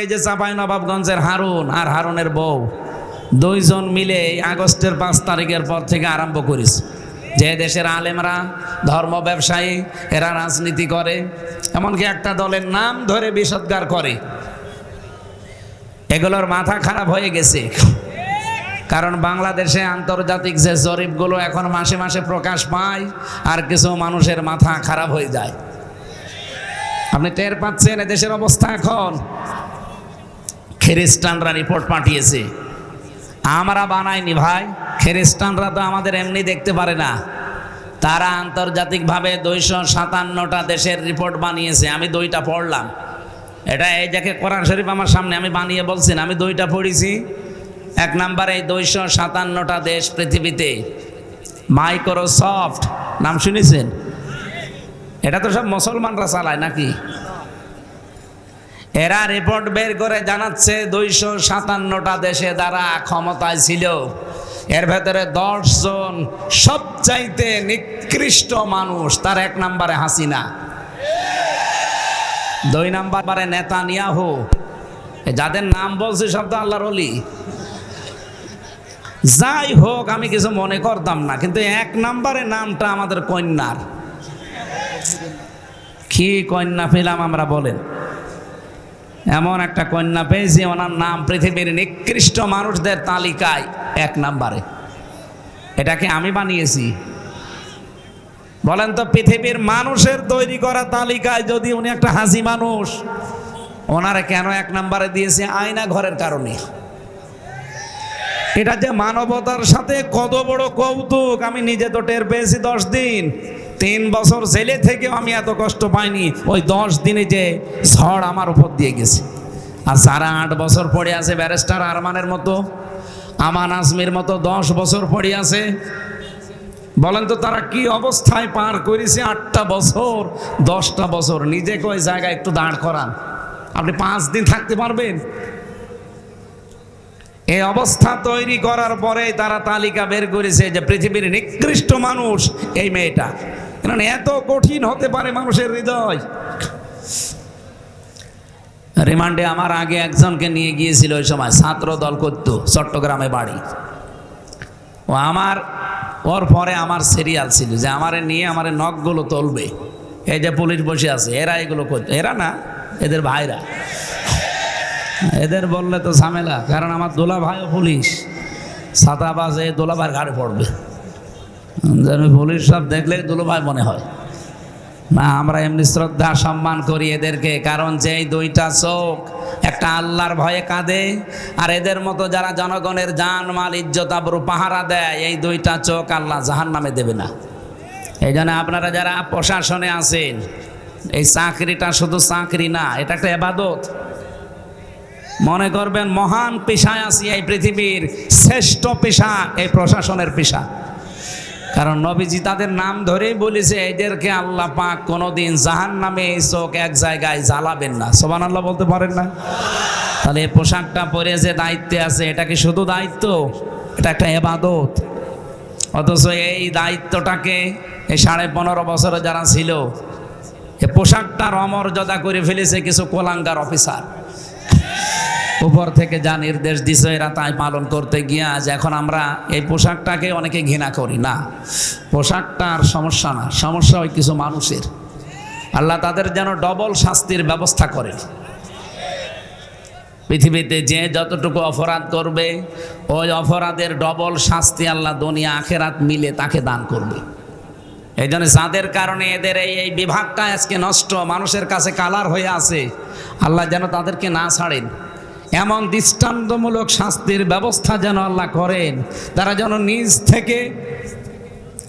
এই যে চাপাই নবাবগঞ্জের হারুন আর হারুনের বউ, দুইজন মিলে আগস্টের পাঁচ তারিখের পর থেকে আরম্ভ করিস। যে দেশের আলেমরা ধর্ম ব্যবসায়ী, এরা রাজনীতি করে, এমনকি একটা দলের নাম ধরে বিষদগার করে। এগুলোর মাথা খারাপ হয়ে গেছে। কারণ বাংলাদেশে আন্তর্জাতিক যে জরিপগুলো এখন মাসে মাসে প্রকাশ পায়, আর কিছু মানুষের মাথা খারাপ হয়ে যায়। আপনি টের পাচ্ছেন দেশের অবস্থা এখন। খ্রিস্টানরা রিপোর্ট পাঠিয়েছে। আমরা বানাইনি ভাই, খ্রিস্টানরা তো আমাদের এমনি দেখতে পারে না। তারা আন্তর্জাতিকভাবে দুইশো সাতান্নটা দেশের রিপোর্ট বানিয়েছে, আমি দুইটা পড়লাম। এটা এই দেখে কোরআন শরীফ আমার সামনে আমি বানিয়ে বলছি আমি দুইটা পড়েছি। এক নাম্বারে দুইশো সাতান্নটা দেশ পৃথিবীতে। মাইক্রোসফট, নাম শুনেছেন? এটা তো সব মুসলমানরা চালায় নাকি? এরা রিপোর্ট বের করে জানাচ্ছে দুইশো সাতান্নটা দেশে যারা ক্ষমতায় ছিল। এর ভেতরে দশজন সবচাইতে নিকৃষ্ট মানুষ, তার এক নম্বরে হাসিনা। দুই নাম্বারে নেতা নিয়াহু যাদের নাম বলছি সব তো আল্লাহর অলি যাই হোক, আমি কিছু মনে করতাম না, কিন্তু এক নম্বরে নামটা আমাদের কন্যার। কি কন্যা পেলাম আমরা বলেন। এমন একটা কন্যা পেয়েছি, ওনার নাম পৃথিবীর নিকৃষ্ট মানুষদের তালিকায় এক নাম্বারে। এটাকে আমি বানিয়েছি। বলেন তো, পৃথিবীর মানুষের তৈরি করা তালিকায় যদি উনি একটা হাসি মানুষ, ওনারা কেন এক নম্বরে দিয়েছে? আয়না ঘরের কারণে। এটা যে মানবতার সাথে কত বড় কৌতুক, আমি নিজে তো টের পেয়েছি দশ দিন। তিন বছর জেলে থেকেও আমি এত কষ্ট পাইনি। ওই দশ দিনে যে ঝড় আমার উপর দিয়ে গেছে। আর যারা আট বছর পড়ে আছে ব্যারিস্টার আরমানের মতো, আমান আজমির মতো দশ বছর পড়ে আছে, বলেন তো তারা কি অবস্থায় পার করেছে আটটা বছর, দশটা বছর? নিজেকে ওই জায়গায় একটু দাঁড় করান। আপনি পাঁচ দিন থাকতে পারবেন। এই অবস্থা তৈরি করার পরে তারা তালিকা বের করেছে যে পৃথিবীর নিকৃষ্ট মানুষ এই মেয়েটা। কারণ এত কঠিন হতে পারে মানুষের হৃদয়। রিমান্ডে আমার আগে একজনকে নিয়ে গিয়েছিল ওই সময়, ছাত্র দল করতো চট্টগ্রামে বাড়ি। ও আমার, ওর পরে আমার সিরিয়াল ছিল যে আমারে নিয়ে আমার নখগুলো তুলবে। এই যে পুলিশ বসে আছে, এরা এগুলো করতো এরা না, এদের ভাইরা। এদের বললে তো ঝামেলা, কারণ আমার দোলা ভাইও পুলিশ। ছাতা বাজে দোলা ভাইয়ের ঘাড়ে পড়বে। যেন পুলিশ সব দেখলে দুলো ভাই মনে হয়। না, আমরা এমনি শ্রদ্ধা, সম্মান করি এদেরকে, কারণ যেই দুইটা চোখ, একটা আল্লাহর ভয়ে কাঁদে, আর এদের মতো যারা জনগণের জান, মাল, ইজ্জত, আবরু, পাহারা দেয়, এই দুইটা চোখ আল্লাহ জাহান নামে দেবে না। এই জন্য আপনারা যারা প্রশাসনে আছেন, এই চাকরিটা শুধু চাকরি না, এটা একটা এবাদত। মনে করবেন, মহান পেশায় আছি এই পৃথিবীর শ্রেষ্ঠ পেশা, এই প্রশাসনের পেশা। কারণ নবীজি তাদের নাম ধরেই বলেছে, এদেরকে আল্লাহ পাক কোনোদিন জাহান নামে এই চোখ এক জায়গায় জ্বালাবেন না। সোবান আল্লাহ বলতে পারেন না? তাহলে পোশাকটা পরে যে দায়িত্বে আছে, এটা কি শুধু দায়িত্ব? এটা একটা এবাদত অথচ এই দায়িত্বটাকে এই সাড়ে পনেরো বছরে যারা ছিল এই পোশাকটার অমর্যাদা করে ফেলেছে কিছু কোলাঙ্গার অফিসার। উপর থেকে যা নির্দেশ দিছে এরা তাই পালন করতে গিয়ে আজ এখন আমরা এই পোশাকটাকে অনেকে ঘৃণা করি। না, পোশাকটার সমস্যা না, সমস্যা ওই কিছু মানুষের। আল্লাহ তাদের যেন ডবল শাস্তির ব্যবস্থা করে। পৃথিবীতে যে যতটুকু অপরাধ করবে, ওই অপরাধের ডবল শাস্তি আল্লাহ দুনিয়া আখেরাত মিলে তাকে দান করবে। এই জন্য যাদের কারণে এদের এই এই বিভাগটা আজকে নষ্ট, মানুষের কাছে কালার হয়ে আছে, আল্লাহ যেন তাদেরকে না ছাড়েন। এমন দৃষ্টান্তমূলক শাস্তির ব্যবস্থা যেন আল্লাহ করেন, তারা যেন নিজ থেকে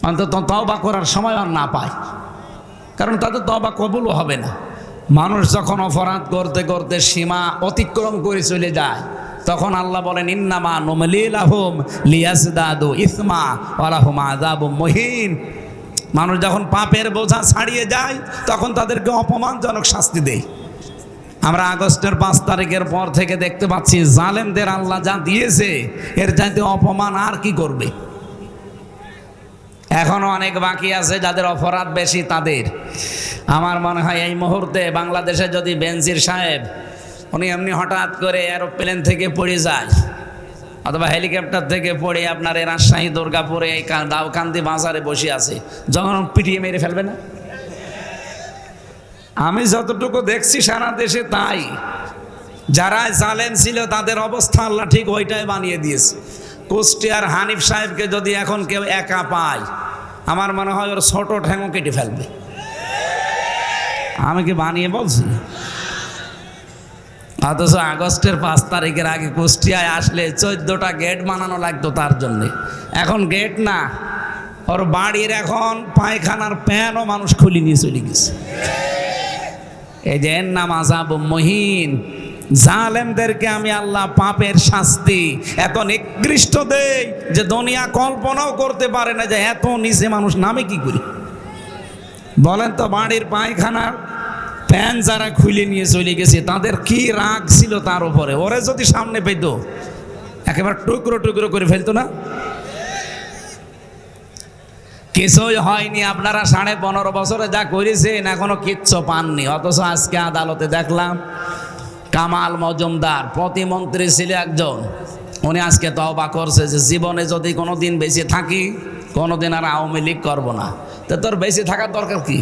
অন্তত তওবা করার সময় আর না পায়। কারণ তাদের তবা কবুলও হবে না। মানুষ যখন অপরাধ করতে করতে সীমা অতিক্রম করে চলে যায়, তখন আল্লাহ বলেন, ইন্নামা নুমলিল আহম লিয়াসদাদু ইসমা ওয়ালাহুম আযাবু মহিন। মানুষ যখন পাপের বোঝা ছাড়িয়ে যায়, তখন তাদেরকে অপমানজনক শাস্তি দেয়। আমরা আগস্টের পাঁচ তারিখের পর থেকে দেখতে পাচ্ছি, জালেমদের আল্লাহ যা দিয়েছে, এর চাইতে অপমান আর কি করবে? এখনও অনেক বাকি আছে যাদের অপরাধ বেশি তাদের। আমার মনে হয় এই মুহূর্তে বাংলাদেশে যদি বেনজির সাহেব, উনি এমনি হঠাৎ করে এরোপ্লেন থেকে পড়ে যায়, অথবা হেলিকপ্টার থেকে পড়ে আপনার এই রাজশাহী, দুর্গাপুরে, এই দাউকান্দি বাজারে বসে আছে, যখন পিটিয়ে মেরে ফেলবে না? আমি যতটুকু দেখছি সারা দেশে তাই। যারা জালেম ছিল, তাদের অবস্থা আল্লাহ ঠিক ওইটাই বানিয়ে দিয়েছে। কুষ্টিয়ার হানিফ সাহেবকে যদি এখন কেউ একা পায়, আমার মনে হয় ওর ছোট ঠ্যাঙও কেটে ফেলবে। আমি কি বানিয়ে বলছি? অথচ আগস্টের পাঁচ তারিখের আগে কুষ্টিয়ায় আসলে চোদ্দটা গেট বানানো লাগতো তার জন্যে। এখন গেট না, ওর বাড়ির এখন পায়খানার প্যানও মানুষ খুলে নিয়ে চলে গেছে। এই যে এর নাম আজাব মহিন, জালেমদেরকে আমি আল্লাহ পাপের শাস্তি এত নিকৃষ্ট দেই যে দুনিয়া কল্পনাও করতে পারে না যে এত নিচে মানুষ নামে কি করি? বলেন তো বাড়ির পায়খানার প্যান যারা খুলে নিয়ে চলে গেছে, তাদের কি রাগ ছিল তার উপরে? ওরে যদি সামনে পেত, একেবারে টুকরো টুকরো করে ফেলতো না? কিছুই হয়নি, আপনারা সাড়ে পনেরো বছরে যা করেছেন, এখনও কিচ্ছু পাননি। অথচ আজকে আদালতে দেখলাম, কামাল মজুমদার, প্রতিমন্ত্রী ছিল একজন। উনি আজকে তওবা করছে যে, জীবনে যদি কোনো দিন বেঁচে থাকি, কোনোদিন আর আওয়ামী লীগ করব না। তো তোর বেঁচে থাকার দরকার কি?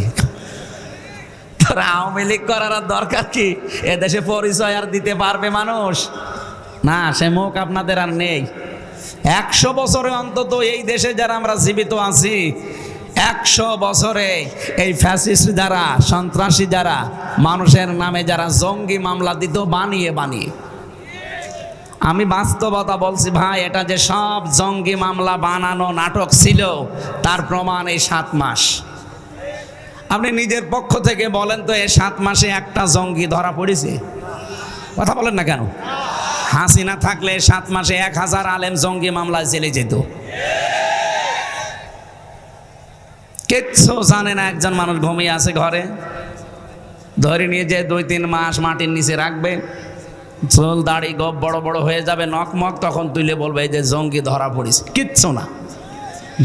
তোর আওয়ামী লীগ করার দরকার কি? এ দেশে পরিচয় আর দিতে পারবে মানুষ? না, সে মুখ আপনাদের আর নেই। একশো বছরে অন্তত এই দেশে যারা আমরা জীবিত আছি, একশো বছরে এই ফ্যাসিস্ট যারা, সন্ত্রাসী যারা, মানুষের নামে যারা জঙ্গি মামলা দিত, বানিয়ে বানিয়ে। আমি বাস্তবতা বলছি, ভাই, এটা যে সব জঙ্গি মামলা বানানো নাটক ছিল, তার প্রমাণ এই সাত মাস। আপনি নিজের পক্ষ থেকে বলেন তো, এই সাত মাসে একটা জঙ্গি ধরা পড়েছে? কথা বলেন না কেন? হাসিনা থাকলে সাত মাসে এক হাজার আলেম জঙ্গি মামলায় জেলে যেত। কিচ্ছু জানে না একজন মানুষ ঘুমিয়ে আছে ঘরে। ধরে নিয়ে যে দুই তিন মাস মাটির নিচে রাখবে, চুল, দাড়ি, গপ বড় বড় হয়ে যাবে নকমক তখন তুলে বলবে এই যে জঙ্গি ধরা পড়িস কিচ্ছু না।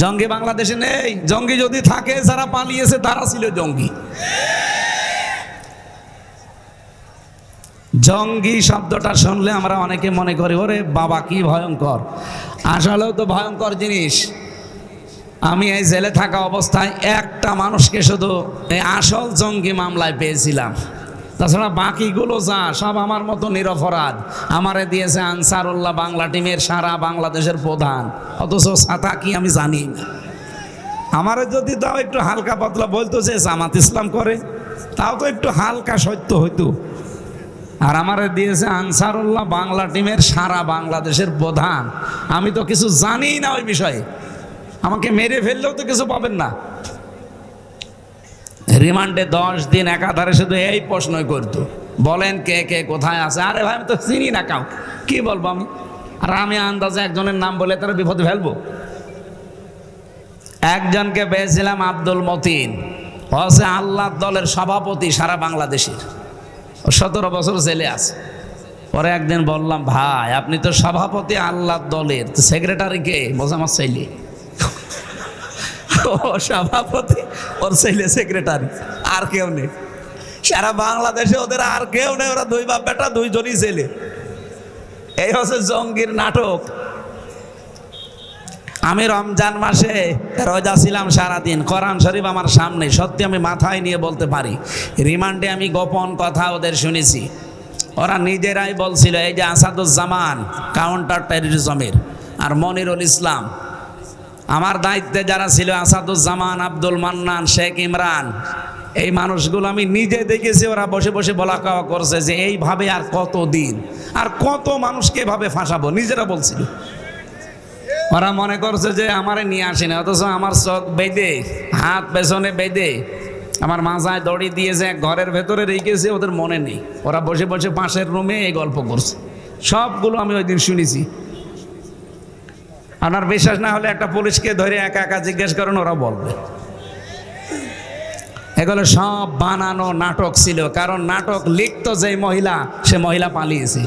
জঙ্গি বাংলাদেশে নেই। জঙ্গি যদি থাকে, যারা পালিয়েছে তারা ছিল জঙ্গি। জঙ্গি শব্দটা শুনলে আমরা অনেকে মনে করি, ওরে বাবা, কি ভয়ঙ্কর। আসলেও তো ভয়ঙ্কর জিনিস। আমি এই জেলে থাকা অবস্থায় একটা মানুষকে শুধু এই আসল জঙ্গি মামলায় পেয়েছিলাম। তাছাড়া বাকিগুলো যা, সব আমার মতো নিরপরাধ। আমারে দিয়েছে আনসারুল্লাহ বাংলা টিমের সারা বাংলাদেশের প্রধান। অথচ সাতা কি আমি জানি না। আমারে যদি তাও একটু হালকা পাতলা বলতো যে জামাত ইসলাম করে, তাও তো একটু হালকা সত্য হইতো। আর আমারে দিয়েছে আনসারুল্লাহ বাংলা টিমের সারা বাংলাদেশের প্রধান। আমি তো কিছু জানি না ওই বিষয়ে। আমাকে মেরে ফেললেও তো কিছু পাবেন না। রিমান্ডে দশ দিন একাধারে শুধু এই প্রশ্নই করতো। বলেন কে কে কোথায় আছে? আরে ভাই, আমি তো চিনি না কাউ। কি বলব আমি? আর আমি আন্দাজে একজনের নাম বলে তারা বিপদে ফেলব। একজনকে পেয়েছিলাম আব্দুল মতিন। হচ্ছে আল্লাহ দলের সভাপতি সারা বাংলাদেশের। সতেরো বছর জেলে আছে। পরে একদিন বললাম, ভাই, আপনি তো সভাপতি আল্লাহ দলের সেক্রেটারি কে? বলছে, আমার ছেলে। ও সভাপতি, ওর ছেলে সেক্রেটারি আর কেউ নেই। সারা বাংলাদেশে ওদের আর কেউ নেই, ওরা দুই বাপ বেটা দুইজনই ছেলে। এই হচ্ছে জঙ্গির নাটক। আমি রমজান মাসে রোজা ছিলাম সারাদিন, কোরআন শরীফ আমার সামনে, সত্যি আমি মাথায় নিয়ে বলতে পারি। রিমান্ডে আমি গোপন কথা ওদের শুনেছি। ওরা নিজেরাই বলছিল, এই যে আসাদুজ্জামান কাউন্টার টেরোরিজমের আর মনিরুল ইসলাম, আমার দায়িত্বে যারা ছিল আসাদুজ্জামান, আব্দুল মান্নান, শেখ ইমরান, এই মানুষগুলো আমি নিজে দেখেছি, ওরা বসে বসে বলা কাওয়া করছে যে এইভাবে আর কত দিন আর কত মানুষকে এভাবে ফাঁসাবো? নিজেরা বলছিল। ওরা মনে করছে যে আমারে নিয়ে আসেনি, অথচ আমার চোখ বেঁধে, হাত পেছনে বেঁধে আমার মাথায় দড়ি দিয়েছে এক ঘরের ভেতরে রেখেছে, ওদের মনে নেই। ওরা বসে বসে পাশের রুমে এই গল্প করছে। সবগুলো আমি ওই দিন শুনেছি। আপনার বিশ্বাস না হলে একটা পুলিশকে ধরে একা একা জিজ্ঞেস করেন ওরা বলবে। এগুলো সব বানানো নাটক ছিল, কারণ নাটক লিখতো যে মহিলা, সে মহিলা পালিয়েছে।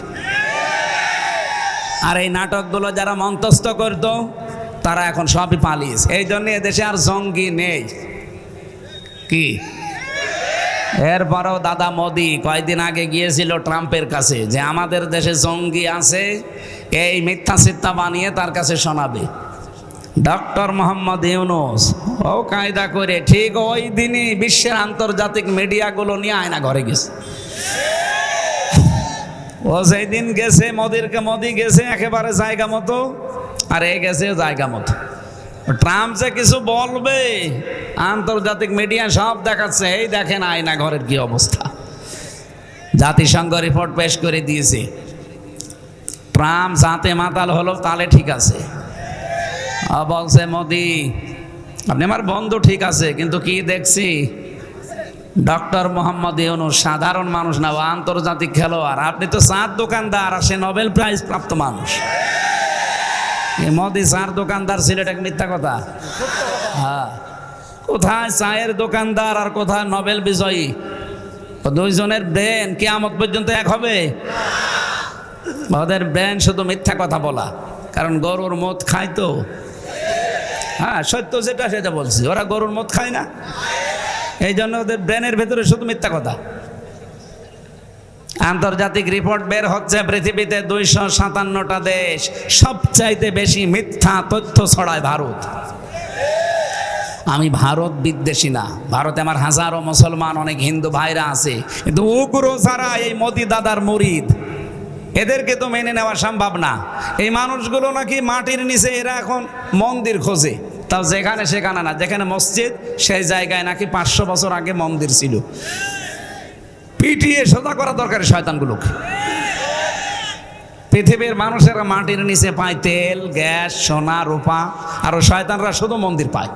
আর এই নাটকগুলো যারা মন্তস্থ করতো, তারা এখন সবই পালিয়েছে। এই জন্য এদেশে আর জঙ্গি নেই। কি? এরপরও দাদা মোদি কয়েকদিন আগে গিয়েছিল ট্রাম্পের কাছে যে, আমাদের দেশে জঙ্গি আছে, এই মিথ্যা সিদ্ধা বানিয়ে তার কাছে শোনাবে। ডক্টর মোহাম্মদ ইউনুস, ও কায়দা করে ঠিক ওই দিনই বিশ্বের আন্তর্জাতিক মিডিয়াগুলো নিয়ে আয়না ঘরে গেছে। ও সেই দিন গেছে মোদিরকে মোদি গেছে একেবারে জায়গা মতো, আর এ গেছে জায়গা মতো। ট্রাম্প যে কিছু বলবে, আন্তর্জাতিক মিডিয়া সব দেখাচ্ছে, এই দেখেন আয়না ঘরের কি অবস্থা। জাতিসংঘ রিপোর্ট পেশ করে দিয়েছে। ট্রাম্প যাতে মাতাল হলো তাহলে ঠিক আছে। বলছে মোদি, আপনি আমার বন্ধু ঠিক আছে, কিন্তু কি দেখছি? ডক্টর মোহাম্মদ ইউনুস, সাধারণ মানুষ না আন্তর্জাতিক খেলোয়াড়। আপনি তো চার দোকানদার, আর সে নোবেল প্রাইজ প্রাপ্ত মানুষ। মোদি চার দোকানদার ছিল এটা মিথ্যা কথা। হ্যাঁ। কোথায় চায়ের দোকানদার আর কোথায় নোবেল বিজয়ী? দুইজনের ব্রেন কেয়ামত পর্যন্ত এক হবে? ওদের ব্রেন শুধু মিথ্যা কথা বলা, কারণ গরুর মদ খায় তো। হ্যাঁ সত্য যেটা সেটা বলছি, ওরা গরুর মদ খায় না? এই জন্য ওদের ব্রেনের ভেতরে শুধু মিথ্যা কথা। আন্তর্জাতিক রিপোর্ট বের হচ্ছে, পৃথিবীতে দুইশো সাতান্নটা দেশ, সবচাইতে বেশি মিথ্যা তথ্য ছড়ায় ভারত। আমি ভারত বিদ্বেষী না, ভারতে আমার হাজারো মুসলমান, অনেক হিন্দু ভাইরা আছে, কিন্তু উগ্র যারা এই মোদি দাদার মরিদ, এদেরকে তো মেনে নেওয়া সম্ভব না। এই মানুষগুলো নাকি মাটির নিচে এরা এখন মন্দির খোঁজে। তাও যেখানে সেখানে না। যেখানে মসজিদ, সেই জায়গায় নাকি পাঁচশো বছর আগে মন্দির ছিল। পিটিয়ে সোজা করা দরকার শয়তানগুলোকে। পৃথিবীর মানুষেরা মাটির নিচে পায় তেল, গ্যাস, সোনা, রূপা, আর শয়তানরা শুধু মন্দির পায়।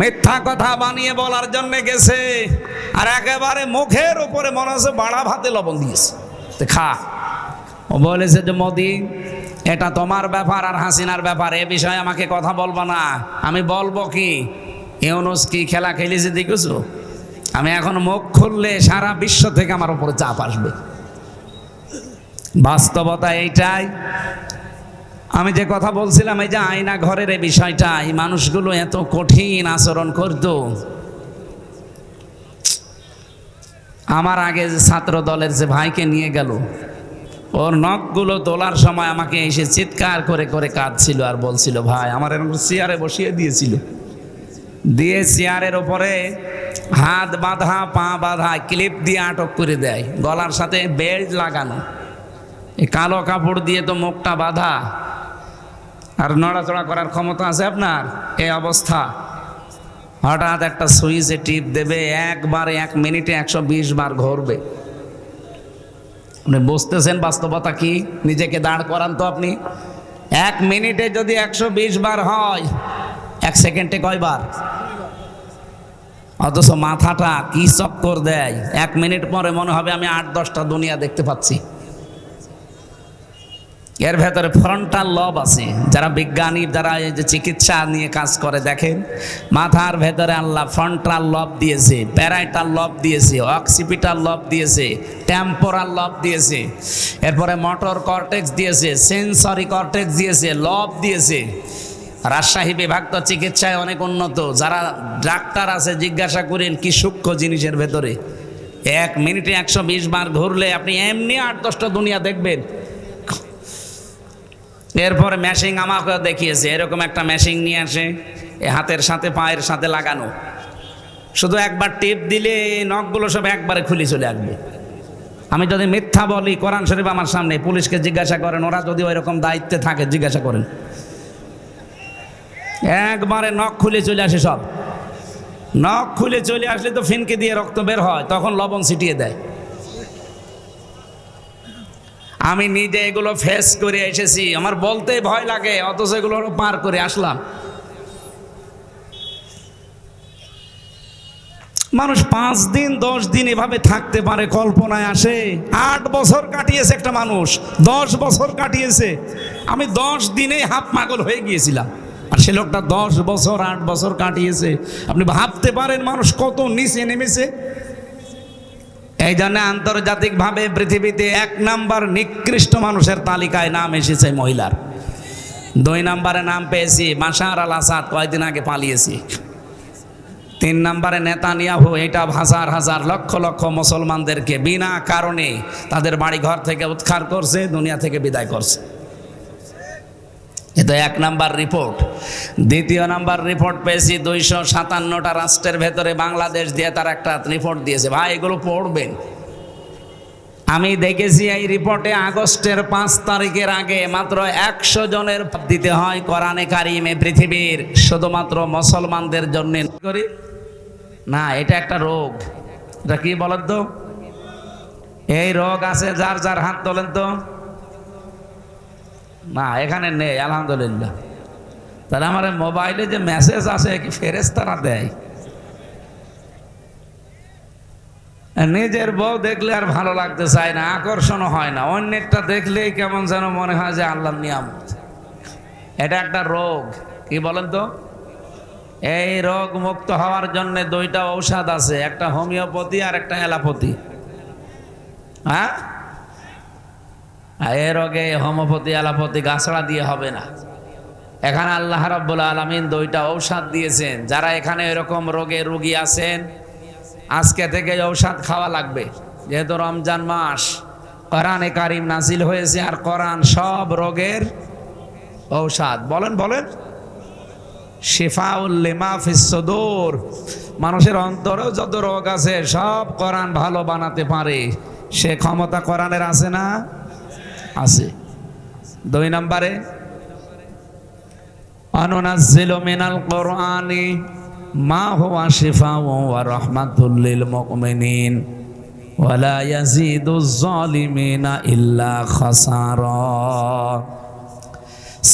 মিথ্যা কথা বানিয়ে বলার জন্য গেছে, আর একেবারে মুখের উপরে মনে হচ্ছে বাড়া ভাতে লবণ দিয়েছে। খা। ও বলেছে যে মোদি এটা তোমার ব্যাপার আর হাসিনার ব্যাপার, এ বিষয়ে আমাকে কথা বলব না। আমি বলব কি? ইউনুস কি খেলা খেলেছে দেখেছ? আমি এখন মুখ খুললে সারা বিশ্ব থেকে আমার উপরে চাপ আসবে। বাস্তবতা এইটাই। আমি যে কথা বলছিলাম, এই যে আয়না ঘরের এই বিষয়টা, এই মানুষগুলো এত কঠিন আচরণ করত। আমার আগে যে ছাত্র দলের যে ভাইকে নিয়ে গেল ওর নখগুলো তোলার সময় আমাকে এসে চিৎকার করে করে কাঁদছিল আর বলছিল, ভাই, আমার এরকম চেয়ারে বসিয়ে দিয়েছিল। দিয়ে চেয়ারের ওপরে হাত বাঁধা, পা বাঁধা, ক্লিপ দিয়ে আটক করে দেয়। গলার সাথে বেল্ট লাগানো। কালো কাপড় দিয়ে তো মুখটা বাঁধা। আর নড়াচড়া করার ক্ষমতা আছে আপনার? এই অবস্থা। হঠাৎ একটা সুইচে টিপ দেবে, একবারে এক মিনিটে একশো বিশ বার ঘুরবে। আপনি বুঝতেছেন বাস্তবতা কি? নিজেকে দাঁড় করান তো আপনি। এক মিনিটে যদি একশো বিশ বার হয়, এক সেকেন্ডে কয়বার অথচ মাথাটা কি চক্কর দেয়? এক মিনিট পরে মনে হবে আমি আট দশটা দুনিয়া দেখতে পাচ্ছি। এর ভেতরে ফ্রন্টাল লব আছে। যারা বিজ্ঞানী, যারা এই যে চিকিৎসা নিয়ে কাজ করে, দেখেন, মাথার ভেতরে আল্লাহ ফ্রন্টাল লব দিয়েছে প্যারাইটাল লব দিয়েছে অক্সিপিটাল লব দিয়েছে টেম্পোরাল লব দিয়েছে, এরপরে মোটর কর্টেক্স দিয়েছে সেন্সরি কর্টেক্স দিয়েছে লব দিয়েছে। রাজশাহী বিভাগ তো চিকিৎসায় অনেক উন্নত। যারা ডাক্তার আছে, জিজ্ঞাসা করেন, কি সূক্ষ্ম জিনিসের ভেতরে? এক মিনিটে একশো বিশ বার ঘুরলে আপনি এমনি আট দশটা দুনিয়া দেখবেন। এরপরে ম্যাশিং আমাকে দেখিয়েছে, এরকম একটা ম্যাশিং নিয়ে আসে এ হাতের সাথে, পায়ের সাথে লাগানো। শুধু একবার টিপ দিলে নখগুলো সব একবারে খুলে চলে আসবে। আমি যদি মিথ্যা বলি, কোরআন শরীফ আমার সামনে, পুলিশকে জিজ্ঞাসা করেন, ওরা যদি ওই রকম দায়িত্বে থাকে, জিজ্ঞাসা করেন। একবারে নখ খুলে চলে আসে সব। নখ খুলে চলে আসলে তো ফিনকে দিয়ে রক্ত বের হয়, তখন লবণ ছিটিয়ে দেয়। আমি নিজে এগুলো ফেস করে এসেছি। আমার বলতে ভয় লাগে, অথচ এগুলো পার করে আসলাম। মানুষ পাঁচ দিন, দশ দিন এভাবে থাকতে পারে, কল্পনায় আসে। আট বছর কাটিয়েছে একটা মানুষ, দশ বছর কাটিয়েছে। আমি দশ দিনে হাফ পাগল হয়ে গিয়েছিলাম। আর সে লোকটা দশ বছর, আট বছর কাটিয়েছে। আপনি ভাবতে পারেন, মানুষ কত নিচে নেমেছে। এই জন্য আন্তর্জাতিকভাবে পৃথিবীতে এক নাম্বার নিকৃষ্ট মানুষের তালিকায় নাম এসেছে মহিলার। দুই নাম্বারে নাম পেয়েছি মাসার আল আসাদ কয়েকদিন আগে পালিয়েছি। তিন নাম্বারে নেতা নেতানিয়াহু, এটা হাজার হাজার লক্ষ লক্ষ মুসলমানদেরকে বিনা কারণে তাদের বাড়ি ঘর থেকে উৎখার করছে, দুনিয়া থেকে বিদায় করছে। এটা এক নাম্বার রিপোর্ট দ্বিতীয় নাম্বার রিপোর্ট পেয়েছি দুইশো সাতান্নটা রাষ্ট্রের ভেতরে বাংলাদেশ দিয়ে তার একটা রিপোর্ট দিয়েছে। ভাই, এগুলো পড়বেন। আমি দেখেছি এই রিপোর্টে আগস্টের পাঁচ তারিখের আগে মাত্র একশো জনের দিতে হয় কোরআনে কারিমে পৃথিবীর, শুধুমাত্র মুসলমানদের জন্য করি? না, এটা একটা রোগ। এটা কি বলেন তো এই রোগ আছে, যার যার হাত তোলেন তো। না, এখানে নেই, আলহামদুলিল্লাহ। তাহলে আমার মোবাইলে যে মেসেজ আসে, কি ফেরেস্তারা দেয়? নিজের বউ দেখলে আর ভালো লাগতে চায় না আকর্ষণ হয় না। অন্যেরটা দেখলেই কেমন যেন মনে হয় যে আল্লাহ নিয়ামত। এটা একটা রোগ, কি বলেন তো? এই রোগ মুক্ত হওয়ার জন্য দুইটা ঔষধ আছে, একটা হোমিওপ্যাথি আর একটা অ্যালাপথি হ্যাঁ? আর এ রোগে হোমিওপ্যাথি অ্যালাপথি গাছড়া দিয়ে হবে না। এখানে আল্লাহ রাব্বুল আলমিন দুইটা ঔষধ দিয়েছেন। যারা এখানে এরকম রোগে রুগী আছেন, আজকে থেকে ঔষধ খাওয়া লাগবে। যেহেতু রমজান মাস, কোরআনে কারিম নাজিল হয়েছে আর কোরআন সব রোগের ঔষধ। বলেন বলেন। শেফাউল্লিমা মানুষের অন্তরেও যত রোগ আছে, সব কোরআন ভালো বানাতে পারে। সে ক্ষমতা কোরআনের আছে না? আছে। দুই নম্বরে, অনুনাজ্জিলু মিনাল কোরআনি মা হুয়া শিফাউন ওয়া রাহমাতুল লিল মুমিনিন ওয়ালা ইয়াজিদুজ জালিমিনা ইল্লা খাসারা।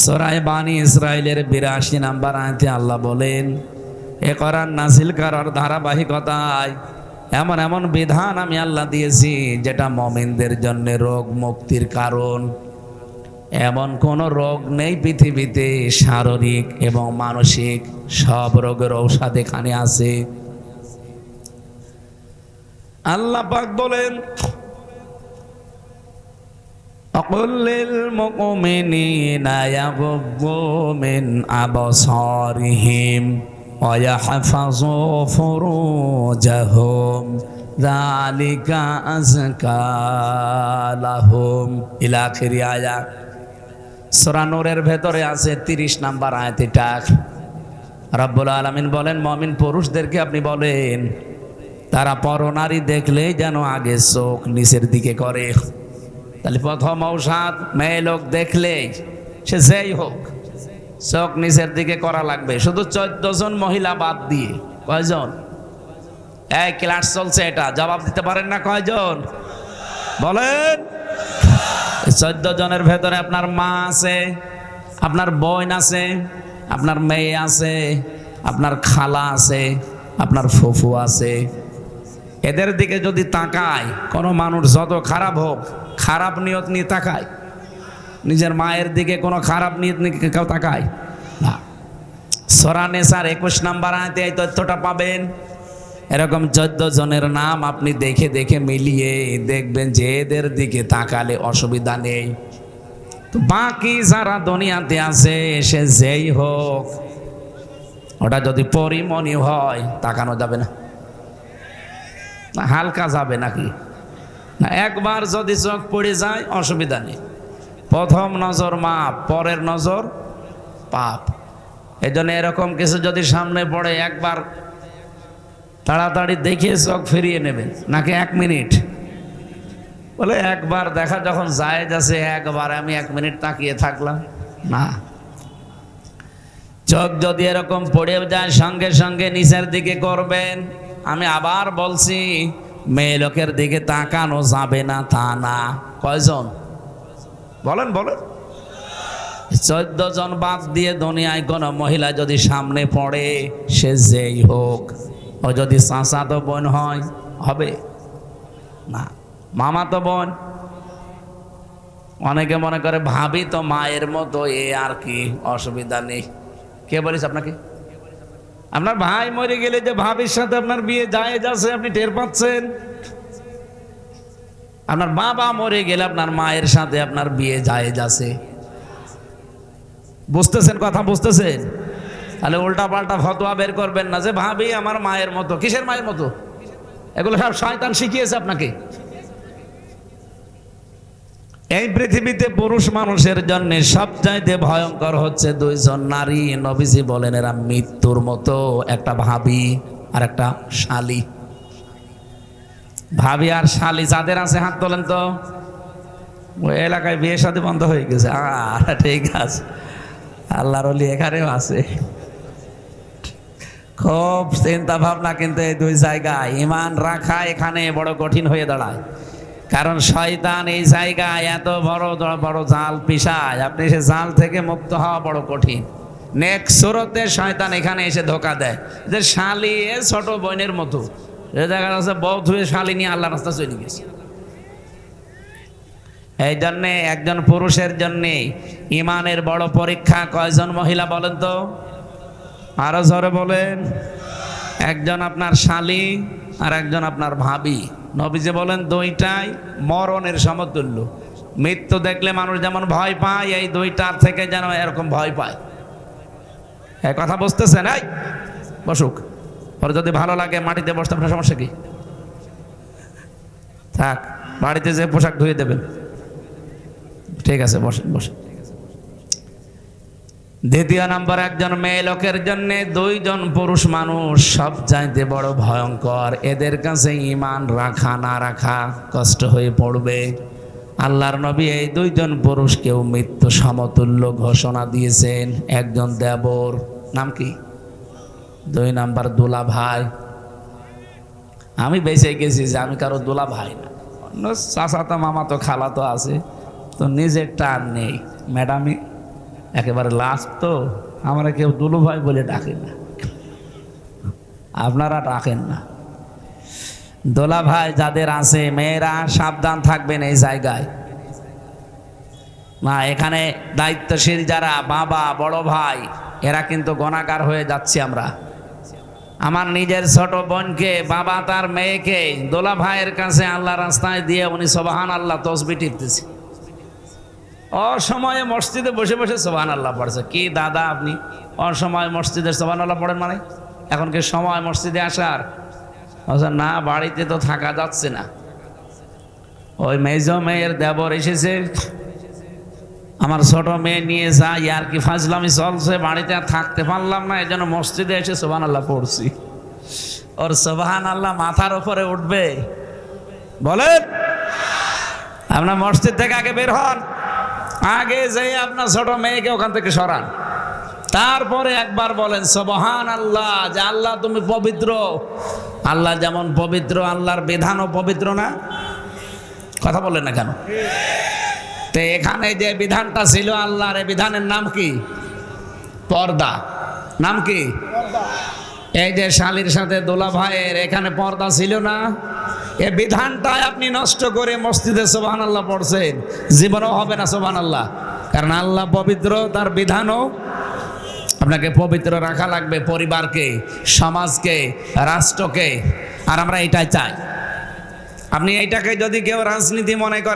সরাই বানি ইসরায়েলের বিরাশি নাম্বার আয়তে আল্লাহ বলেন, এ করার নাসিল করার ধারাবাহিকতায় এমন এমন বিধান আমি আল্লাহ দিয়েছি যেটা মমিনদের জন্য রোগ মুক্তির কারণ এমন কোন রোগ নেই পৃথিবীতে শারীরিক এবং মানসিক সব রোগের ঔষধ এখানে আছে আল্লাহ পাক বলেন أقل للمؤمنين يغضوا من أبصارهم ويحفظوا فروجهم ذلك أزكى لهم إلى آخر آية সূরা নূরের ভেতরে আছে 30 নাম্বার আয়াত এটা রব্বুল আলামিন বলেন মমিন পুরুষদেরকে আপনি বলেন তারা পরনারী দেখলেই যেন আগে চোখ নিচের দিকে করে তাহলে প্রথম ঔষধ মেয়ে লোক দেখলেই সে যেই হোক চোখ নিচের দিকে করা লাগবে। শুধু চোদ্দ জন মহিলা বাদ দিয়ে। কয়জন? এই ক্লাস চলছে এটা। জবাব দিতে পারেন না কয়জন? বলেন। চোদ্দ জনের ভেতরে আপনার মা আছে, আপনার বোন আছে, আপনার মেয়ে আছে, আপনার খালা আছে, আপনার ফুফু আছে। এদের দিকে যদি তাকায়, কোনো মানুষ যত খারাপ হোক, খারাপ নিয়ত নিয়ে তাকায়। নিজের মায়ের দিকে কোনো খারাপ নিয়ত নিয়ে কেউ তাকায়? না। সরানে স্যার একুশ নাম্বার আয়তে এই তথ্যটা পাবেন। এরকম চোদ্দ জনের নাম আপনি দেখে দেখে মিলিয়ে দেখবেন যে এদের দিকে তাকালে অসুবিধা নেই। তো বাকি যারা দুনিয়াতে আছে, সে যেই হোক, ওটা যদি পরিমণি হয়, তাকানো যাবে না, হালকা যাবে নাকি? না, একবার যদি চোখ পড়ে যায়, অসুবিধা নেই। প্রথম নজর মাপ পরের নজর পাপ। এই জন্য এরকম কিছু যদি সামনে পড়ে, একবার তাড়াতাড়ি দেখিয়ে চোখ ফিরিয়ে নেবেন নাকি এক মিনিট? বলে, একবার দেখা যখন যায় যাচ্ছে একবার আমি এক মিনিট তাকিয়ে থাকলাম। না। চোখ যদি এরকম পড়ে যায়, সঙ্গে সঙ্গে নিচের দিকে করবেন। আমি আবার বলছি, মেয়ে লোকের দিকে তাকানো যাবে না, তা না। কয়জন? বলেন বলেন। চোদ্দ জন বাদ দিয়ে দুনিয়ায় কোনো মহিলা যদি সামনে পড়ে, সে যেই হোক। ও যদি চাঁচা তো বোন হয়, হবে? না। মামা তো বোন? অনেকে মনে করে ভাবি তো মায়ের মতো, এ আর কি অসুবিধা নেই। কে বলিস আপনাকে? আপনার ভাই মরে গেলে যে ভাবির সাথে আপনার বিয়ে যায় যাচ্ছে আপনি টের পাচ্ছেন? আপনার বাবা মরে গেলে আপনার মায়ের সাথে আপনার বিয়ে যায় যাচ্ছে বুঝতেছেন কথা, বুঝতেছেন? তাহলে উল্টা পাল্টা ফতোয়া বের করবেন না যে, ভাবি, আমার মায়ের মতো। কিসের মায়ের মতো? এগুলো সব শয়তান শিখিয়েছে আপনাকে। এই পৃথিবীতে পুরুষ মানুষের জন্য সবচাইতে ভয়ঙ্কর হচ্ছে দুইজন নারী। নবীজি বলেন, এরা মৃত্যুর মতো, একটা ভাবি আর একটা শালি ভাবি আর শালি যাদের আছে, হাত তোলেন তো। ওই এলাকায় বিয়ে শাদী বন্ধ হয়ে গেছে। আর ঠিক আছে। আল্লাহর অলি এখানেও আছে। খুব চিন্তা ভাবনা কিন্তু এই দুই জায়গায়। ইমান রাখা এখানে বড় কঠিন হয়ে দাঁড়ায়। কারণ শয়তান এই জায়গায় এত বড় বড় জাল পিসায়। আপনি সে জাল থেকে মুক্ত হওয়া বড় কঠিন। নেক্সট সুরতে শয়তান এখানে এসে ধোকা দেয়। যে শালি এ ছোট বোনের মতো। দেখা যাচ্ছে বউ ধুয়ে শালি নিয়ে আল্লাহ রাস্তা চলে গেছে। এই জন্যে একজন পুরুষের জন্যে ইমানের বড় পরীক্ষা কয়জন মহিলা বলেন তো? আরও জোরে বলেন। একজন আপনার শালি আর একজন আপনার ভাবি। নবীজি বলেন, দুইটাই মরণের সমতুল্য। মৃত্যু দেখলে মানুষ যেমন ভয় পায়, এই দুইটার থেকে যেন এরকম ভয় পায়। কথা বুঝতেছেন? এই, বসুক। ওর যদি ভালো লাগে মাটিতে বসতে আপনার সমস্যা কি? থাক বাড়িতে যে পোশাক ধুয়ে দেবেন। ঠিক আছে, বসেন বসেন। দ্বিতীয় নম্বর, একজন মেয়ে লোকের জন্য দুইজন পুরুষ মানুষ সব চাইতে বড় ভয়ঙ্কর। এদের কাছে ইমান রাখা, না রাখা কষ্ট হয়ে পড়বে। আল্লাহর নবী এই দুইজন পুরুষকেও মৃত্যু সমতুল্য ঘোষণা দিয়েছেন। একজন দেবর, নাম কি? দুই নাম্বার দোলা ভাই। আমি বেঁচে গেছি যে আমি কারও দোলা ভাই না। অন্য চাচা তো মামা তো খালা তো আছে। তো নিজের টান নেই। ম্যাডামই একেবারে লাস্ট তো। আমরা কেউ দুলু ভাই বলে ডাকি না। আপনারা ডাকেন না। দোলা ভাই যাদের আছে, মেয়েরা সাবধান থাকবেন এই জায়গায়। না এখানে দায়িত্বশীল যারা, বাবা, বড় ভাই, এরা কিন্তু গণাকার হয়ে যাচ্ছি আমরা। আমার নিজের ছোট বোনকে বাবা তার মেয়েকে দোলা ভাইয়ের কাছে আল্লাহ রাস্তায় দিয়ে উনি সোবাহান আল্লাহ তসবি টিপতেছে। অসময়ে মসজিদে বসে বসে সোবাহান আল্লাহ পড়ছে। কি দাদা আপনি? অসময় মসজিদে সোবাহান আল্লাহ পড়েন মানে? এখন কি সময় মসজিদে আসার? বলছে, না বাড়িতে তো থাকা যাচ্ছে না। ওই মেজ মেয়ের দেবর এসেছে। আমার ছোট মেয়ে নিয়ে যাই, আর কি ফাজলামি চলছে, বাড়িতে আর থাকতে পারলাম না এই জন্য মসজিদে এসে সোবান আল্লাহ পড়ছি। ওর সোবাহান আল্লাহ মাথার ওপরে উঠবে। বলেন আপনার মসজিদ থেকে আগে বের হন, আগে যে আপনার ছোট মেয়েকে ওখান থেকে সরান। তারপরে একবার বলেন সবহান আল্লাহ যে আল্লাহ তুমি পবিত্র। আল্লাহ যেমন পবিত্র, আল্লাহর বিধানও পবিত্র না? কথা বলেন না কেন? তো এখানে যে বিধানটা ছিল আল্লাহর বিধানের নাম কি? পর্দা। নাম কি? এই যে শালির সাথে দোলা ভাইয়ের এখানে পর্দা ছিল না? এ বিধানটাই আপনি নষ্ট করে মসজিদে সোবাহান আল্লাহ পড়ছেন। জীবনও হবে না সোবাহান আল্লাহ কারণ আল্লাহ পবিত্র তার বিধানও আপনাকে পবিত্র রাখা লাগবে পরিবারকে সমাজকে রাষ্ট্রকে। আর আমরা এটাই চাই। আপনি এইটাকে যদি কেউ রাজনীতি মনে করেন